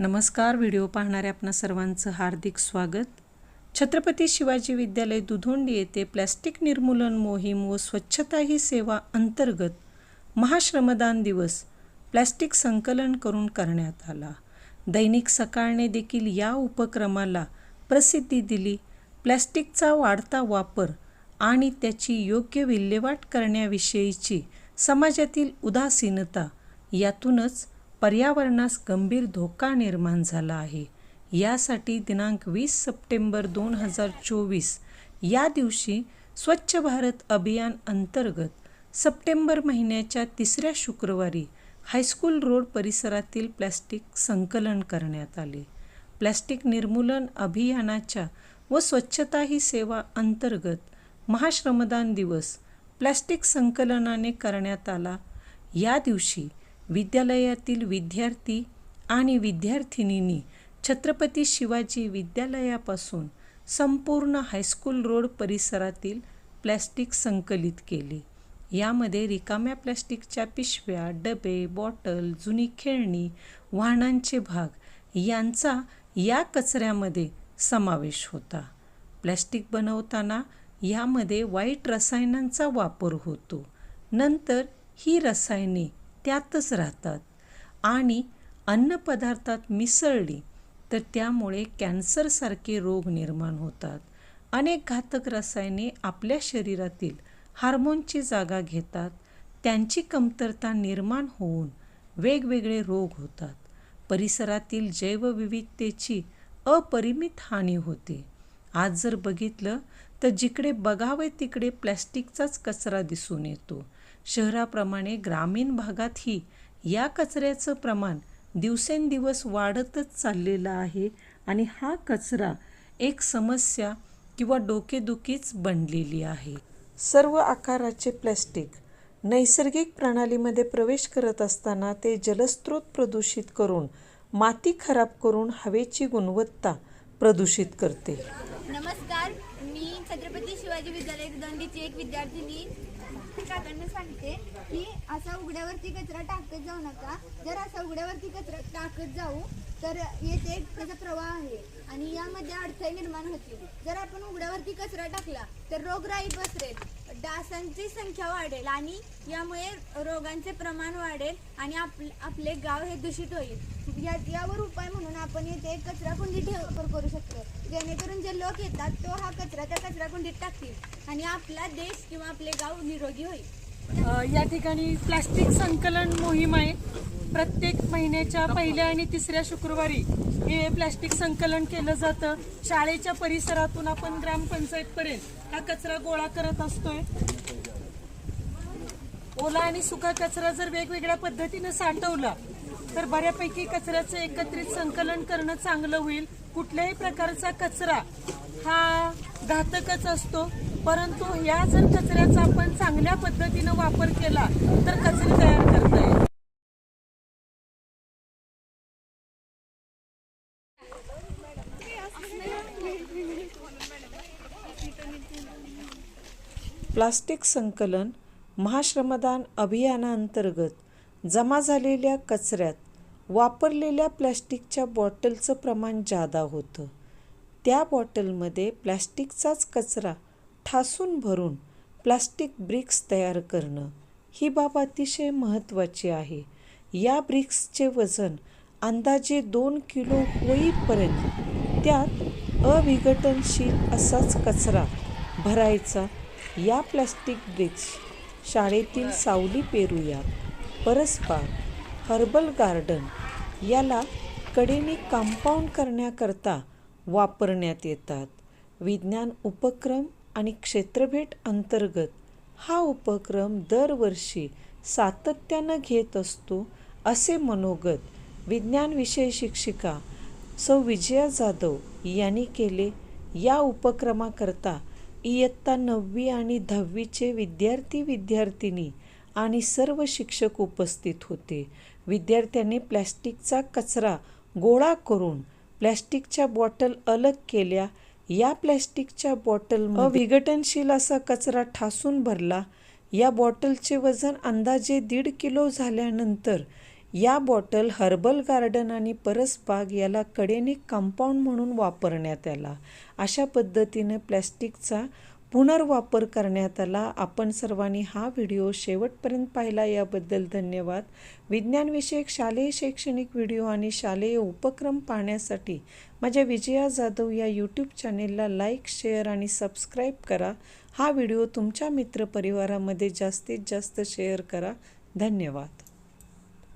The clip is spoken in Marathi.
नमस्कार व्हिडिओ पाहणाऱ्या आपणा सर्वांचं हार्दिक स्वागत. छत्रपती शिवाजी विद्यालय दुधोंडी येथे प्लॅस्टिक निर्मूलन मोहीम व स्वच्छता ही सेवा अंतर्गत महाश्रमदान दिवस प्लॅस्टिक संकलन करून करण्यात आला. दैनिक सकाळने देखील या उपक्रमाला प्रसिद्धी दिली. प्लॅस्टिकचा वाढता वापर आणि त्याची योग्य विल्हेवाट करण्याविषयीची समाजातील उदासीनता यातूनच पर्यावरणास गंभीर धोका निर्माण झाला आहे. यासाठी दिनांक वीस सप्टेंबर दोन हजार चोवीस या दिवशी स्वच्छ भारत अभियान अंतर्गत सप्टेंबर महिन्याच्या तिसऱ्या शुक्रवारी हायस्कूल रोड परिसरातील प्लॅस्टिक संकलन करण्यात आले. प्लॅस्टिक निर्मूलन अभियानाच्या व स्वच्छता ही सेवा अंतर्गत महाश्रमदान दिवस प्लॅस्टिक संकलनाने करण्यात आला. या दिवशी विद्यालयातील विद्यार्थी आणि विद्यार्थिनींनी छत्रपती शिवाजी विद्यालयापासून संपूर्ण हायस्कूल रोड परिसरातील प्लॅस्टिक संकलित केले. यामध्ये रिकाम्या प्लॅस्टिकच्या पिशव्या डबे बॉटल जुनी खेळणी वाहनांचे भाग यांचा या कचऱ्यामध्ये समावेश होता. प्लॅस्टिक बनवताना यामध्ये वाईट रसायनांचा वापर होतो. नंतर ही रसायने त्यातच राहतात. आणि अन्नपदार्थात मिसळली तर त्यामुळे कॅन्सरसारखे रोग निर्माण होतात. अनेक घातक रसायने आपल्या शरीरातील हार्मोनची जागा घेतात. त्यांची कमतरता निर्माण होऊन वेगवेगळे रोग होतात. परिसरातील जैवविविधतेची अपरिमित हानी होते. आज जर बघितलं तर जिकडे बघावे तिकडे प्लॅस्टिकचाच कचरा दिसून येतो. शहराप्रमाणे ग्रामीण भागातही या कचऱ्याचं प्रमाण दिवसेंदिवस वाढतच चाललेलं आहे आणि हा कचरा एक समस्या किंवा डोकेदुखीच बनलेली आहे. सर्व आकाराचे प्लॅस्टिक नैसर्गिक प्रणालीमध्ये प्रवेश करत असताना ते जलस्रोत प्रदूषित करून माती खराब करून हवेची गुणवत्ता प्रदूषित करते. नमस्कार. मी छत्रपती शिवाजी विद्यालय दंडीची एक विद्यार्थिनी. काकांना सांगते की असा उघड्यावरती कचरा टाकत जाऊ नका. जर असा उघड्यावरती कचरा टाकत जाऊ तर येथे एक त्याचा प्रवाह आहे. आणि यामध्ये अडथळे निर्माण होतील. जर आपण उघड्यावरती कचरा टाकला तर रोगराई पसरेल. डासांची संख्या वाढेल आणि यामुळे रोगांचे प्रमाण वाढेल आणि आप आपले गाव हे दूषित होईल. या यावर उपाय म्हणून आपण येथे एक कचरा कुंडी ठेव करू शकतो. जेणेकरून जे लोक येतात तो हा कचरा त्या कचरा कुंडीत टाकतील आणि आपला देश किंवा आपले गाव निरोगी होईल. या ठिकाणी प्लास्टिक संकलन मोहीम आहे. प्रत्येक महिन्याच्या पहिल्या आणि तिसऱ्या शुक्रवारी हे प्लास्टिक संकलन केलं जातं. शाळेच्या परिसरातून आपण ग्रामपंचायतपर्यंत हा कचरा गोळा करत असतोय. ओला आणि सुका कचरा जर वेगवेगळ्या पद्धतीनं साठवला तर बऱ्यापैकी कचऱ्याचं एकत्रित संकलन करणं चांगलं होईल. कुठल्याही प्रकारचा कचरा हा घातकच असतो. परंतु या जर कचऱ्याचा आपण चांगल्या पद्धतीनं वापर केला तर कचरे तयार करता येईल प्लास्टिक संकलन महाश्रमदान अभियानाअंतर्गत जमा झालेल्या कचऱ्यात वापरलेल्या प्लॅस्टिकच्या बॉटलचं प्रमाण जादा होतं. त्या बॉटलमध्ये प्लॅस्टिकचाच कचरा ठासून भरून प्लास्टिक ब्रिक्स तयार करणं ही बाब अतिशय महत्त्वाची आहे. या ब्रिक्सचे वजन अंदाजे दोन किलो होईपर्यंत त्यात अविघटनशील असाच कचरा भरायचा. या प्लास्टिक ब्रिक्स शाळेतील सावली पेरूया परसबाग हर्बल गार्डन याला कडेने कंपाऊंड करण्याकरता वापरण्यात येतात. विज्ञान उपक्रम आणि क्षेत्रभेट अंतर्गत हा उपक्रम दरवर्षी सातत्यानं घेत असतो असे मनोगत विज्ञान विषय शिक्षिका सौ विजया जाधव यांनी केले. या उपक्रमाकरता इयत्ता नववी आणि दहावीचे विद्यार्थी विद्यार्थिनी आणि सर्व शिक्षक उपस्थित होते. विद्यार्थ्यांनी प्लॅस्टिकचा कचरा गोळा करून प्लॅस्टिकच्या बॉटल अलग केल्या. या प्लॅस्टिकच्या बॉटल विघटनशील असा कचरा ठासून भरला. या बॉटलचे वजन अंदाजे दीड किलो झाल्यानंतर या बॉटल हर्बल गार्डन आणि परसबाग याला कडेने कंपाऊंड म्हणून वापरण्यात आला. अशा पद्धतीने प्लॅस्टिकचा पुनर्वापर करण्यात आला. आपण सर्वांनी हा व्हिडिओ शेवटपर्यंत पाहिला. याबद्दल धन्यवाद. विज्ञानविषयक शालेय शैक्षणिक व्हिडिओ आणि शालेय उपक्रम पाहण्यासाठी माझ्या विजया जाधव या यूट्यूब चॅनेलला लाईक शेअर आणि सबस्क्राईब करा. हा व्हिडिओ तुमच्या मित्रपरिवारामध्ये जास्तीत जास्त शेअर करा. धन्यवाद.